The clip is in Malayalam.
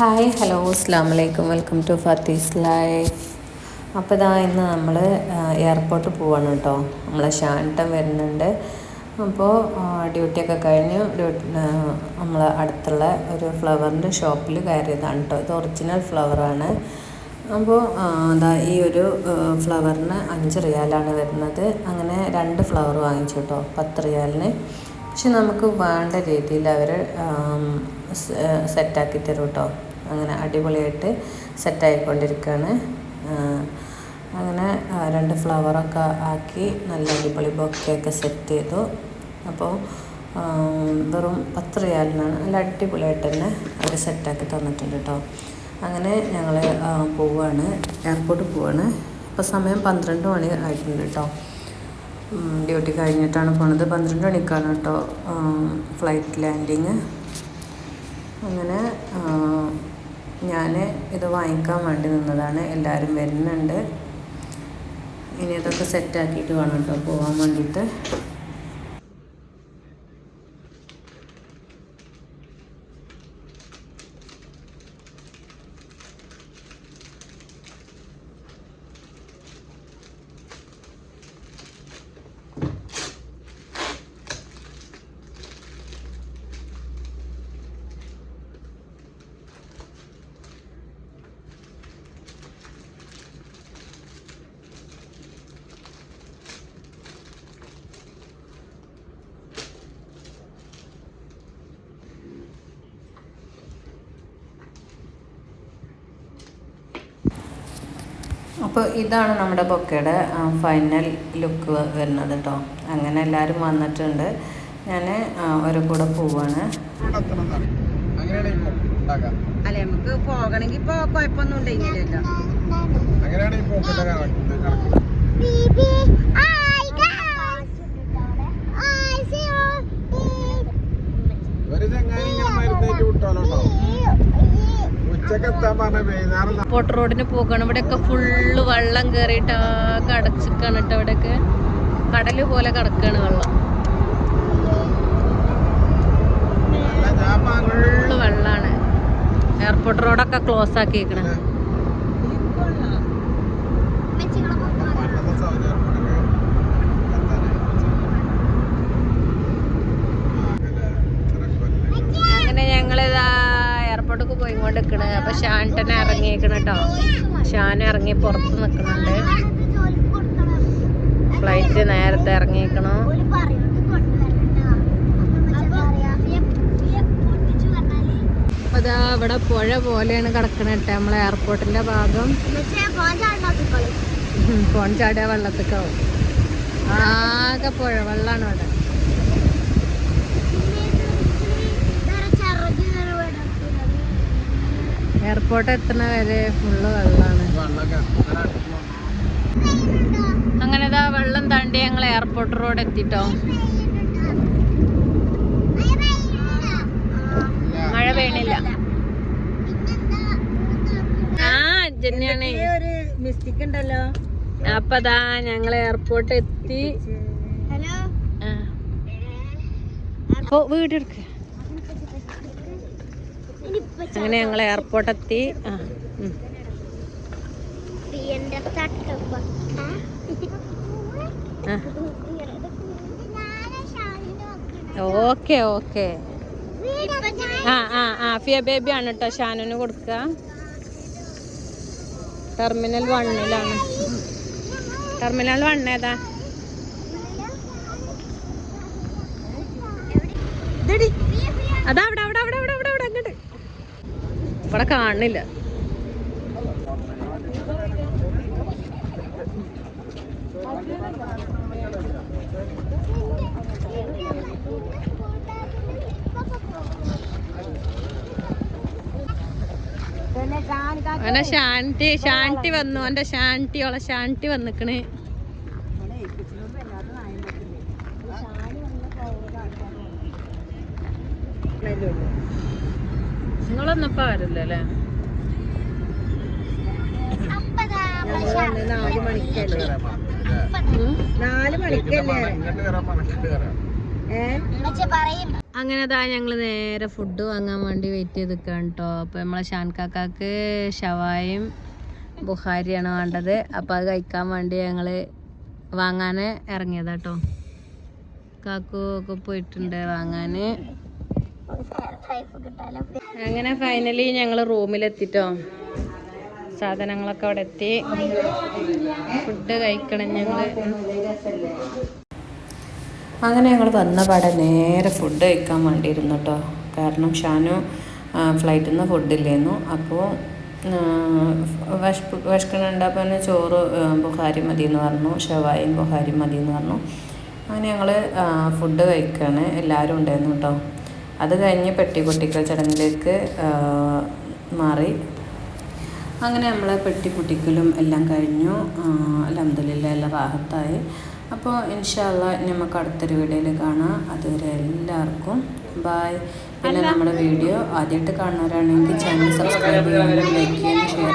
ഹായ് ഹലോ അസ്സാം വലൈക്കും വെൽക്കം ടു ഫത്തീസ് ലൈഫ് അപ്പോൾ ഇതാ ഇന്ന് നമ്മൾ എയർപോർട്ട് പോവാണ് കേട്ടോ നമ്മളെ ഷാൻട്ടം വരുന്നുണ്ട്. അപ്പോൾ ഡ്യൂട്ടിയൊക്കെ കഴിഞ്ഞ്. നമ്മൾ അടുത്തുള്ള ഒരു ഫ്ലവറിന്റെ ഷോപ്പിൽ കയറിയതാണ് കേട്ടോ ഇത് ഒറിജിനൽ ഫ്ലവറാണ് അപ്പോൾ അതാ ഈ ഒരു ഫ്ലവറിന് അഞ്ച് റിയാലാണ് വരുന്നത്. അങ്ങനെ രണ്ട് ഫ്ലവർ വാങ്ങിച്ചു കേട്ടോ പത്ത് റിയാലിന്. പക്ഷെ നമുക്ക് വേണ്ട രീതിയിൽ അവർ സെറ്റാക്കി തരും കേട്ടോ അങ്ങനെ അടിപൊളിയായിട്ട് സെറ്റായിക്കൊണ്ടിരിക്കുകയാണ് അങ്ങനെ രണ്ട് ഫ്ലവറൊക്കെ ആക്കി നല്ല അടിപൊളി ബൊക്കെയൊക്കെ സെറ്റ് ചെയ്തു. അപ്പോൾ വെറും പത്ത് റിയാലിനാണ് നല്ല അടിപൊളിയായിട്ട് തന്നെ അവർ സെറ്റാക്കി തന്നിട്ടുണ്ട് കേട്ടോ അങ്ങനെ ഞങ്ങൾ പോവുകയാണ് എയർപോർട്ടിൽ പോവുകയാണ് ഇപ്പോൾ സമയം പന്ത്രണ്ട് മണി ആയിട്ടുണ്ട് കേട്ടോ ഡ്യൂട്ടി കഴിഞ്ഞിട്ടാണ് പോണത്. പന്ത്രണ്ട് മണിക്കാണ് കേട്ടോ ഫ്ലൈറ്റ് ലാൻഡിങ് അങ്ങനെ ഞാൻ ഇത് വാങ്ങിക്കാൻ വേണ്ടി നിന്നതാണ്. എല്ലാവരും വരുന്നുണ്ട്. ഇനി ഇതൊക്കെ സെറ്റാക്കിയിട്ട് വേണം കേട്ടോ പോകാൻ വേണ്ടിയിട്ട് അപ്പോൾ ഇതാണ് നമ്മുടെ ബൊക്കയുടെ ഫൈനൽ ലുക്ക് വരുന്നത് കേട്ടോ അങ്ങനെ എല്ലാവരും വന്നിട്ടുണ്ട്. ഞാൻ ഒരു കൂടെ പോവാണ്. അല്ലെ നമുക്ക് പോകണമെങ്കിൽ ഇപ്പൊ കുഴപ്പമൊന്നും ഉണ്ടായില്ലല്ലോ അങ്ങനെയാണ് പോട്ട് റോഡിന് പോകണം. ഇവിടെയൊക്കെ ഫുള്ള് വെള്ളം കയറിയിട്ട് ആകെ അടച്ചിക്കാണ് കേട്ടോ ഇവിടെയൊക്കെ. കടൽ പോലെ കിടക്കാണ് വെള്ളം. ഫുള്ള് വെള്ളാണ്. എയർപോർട്ട് റോഡൊക്കെ ക്ലോസ് ആക്കിയേക്കണ്. നിൽക്കണ്. അപ്പൊ ഷാൻട്ടനെ ഇറങ്ങിയേക്കണ് കേട്ടോ ഷാൻ ഇറങ്ങി പുറത്ത് നിൽക്കണുണ്ട് ഫ്ലൈറ്റ് നേരത്തെ ഇറങ്ങിയേക്കണു. ഇതാ ഇവിടെ പുഴ പോലെയാണ് കിടക്കണ കേട്ടോ നമ്മളെ എയർപോർട്ടിന്റെ ഭാഗം. ഫോൺ ചാടിയ വെള്ളത്തിക്കാവും. ആകെ പുഴ വെള്ളമാണ് ഇവിടെ എയർപോർട്ട് എത്തണ വരെ ഫുള്ള് വെള്ളമാണ്. അങ്ങനെ ഇതാ വെള്ളം താണ്ടി ഞങ്ങൾ എയർപോർട്ട് റോഡ് എത്തിട്ടോ. മഴ പെയ്യണില്ല. ആ മിസ്റ്റേക്ക് ഉണ്ടല്ലോ. അപ്പൊ ദാ ഞങ്ങൾ എയർപോർട്ട് എത്തി. ഹലോ. വീടെടുക്ക. അങ്ങനെ ഞങ്ങൾ എയർപോർട്ട് എത്തി. Okay okay. ആ ആ ആ. ഫിയ ബേബി ആണ് കേട്ടോ ഷാനുന് കൊടുക്കുക ടെർമിനൽ വണ്ണിലാണ്. ടെർമിനൽ വൺ ഏതാ? അവിടെ അവിടെ. ഇവിടെ കാണുന്നില്ല. അവനെ ശാന്തി ശാന്തി വന്നു. അവന്റെ ശാന്തി ഓളെ ശാന്തി വന്നിക്കണ്. നിങ്ങളൊന്നപ്പ വരില്ല അല്ലേ? നാല് മണിക്കല്ലേ? നാല് നേരെ ഫുഡ് വാങ്ങാൻ വേണ്ടി വെയിറ്റ് ചെയ്ത് നിൽക്കുകയാണ് കേട്ടോ അപ്പോൾ നമ്മളെ ഷാൻ ഷാൻകാക്കാക്ക് ഷവായും ബുഹാരിയാണ് വേണ്ടത്. അപ്പോൾ അത് കഴിക്കാൻ വേണ്ടി ഞങ്ങൾ വാങ്ങാൻ ഇറങ്ങിയതാട്ടോ കാക്കു ഒക്കെ പോയിട്ടുണ്ട് വാങ്ങാൻ അങ്ങനെ ഫൈനലി ഞങ്ങൾ റൂമിലെത്തിട്ടോ. സാധനങ്ങളൊക്കെ അവിടെ എത്തി ഫുഡ് കഴിക്കണം ഞങ്ങൾ അങ്ങനെ ഞങ്ങൾ വന്ന പാടെ നേരെ ഫുഡ് കഴിക്കാൻ വേണ്ടിയിരുന്നു കേട്ടോ കാരണം ഷാനു ഫ്ലൈറ്റിൽ നിന്ന് ഫുഡില്ലായിരുന്നു അപ്പോൾ വിശപ്പ് തന്നെ ചോറ് ബുഹാരി മതി എന്ന് പറഞ്ഞു. ഷവായും ബുഹാരി മതി എന്ന് പറഞ്ഞു. അങ്ങനെ ഞങ്ങൾ ഫുഡ് കഴിക്കുകയാണ് എല്ലാവരും ഉണ്ടായിരുന്നു കേട്ടോ അത് കഴിഞ്ഞ് പെട്ടി പൊട്ടിക്കൽ ചടങ്ങിലേക്ക് മാറി. അങ്ങനെ നമ്മളെ പെട്ടി പൊട്ടിക്കലും എല്ലാം കഴിഞ്ഞു. അലഹമില്ല എല്ലാം റാഹത്തായി. അപ്പോൾ ഇൻഷാല്ല നമുക്ക് അടുത്തൊരു വീഡിയോയിൽ കാണാം. അതുവരെ എല്ലാവർക്കും ബായ് പിന്നെ നമ്മുടെ വീഡിയോ ആദ്യമായിട്ട് കാണുന്നവരാണെങ്കിൽ ചാനൽ സബ്സ്ക്രൈബ് ചെയ്യാനും ലൈക്ക് ചെയ്യാനും ഷെയർ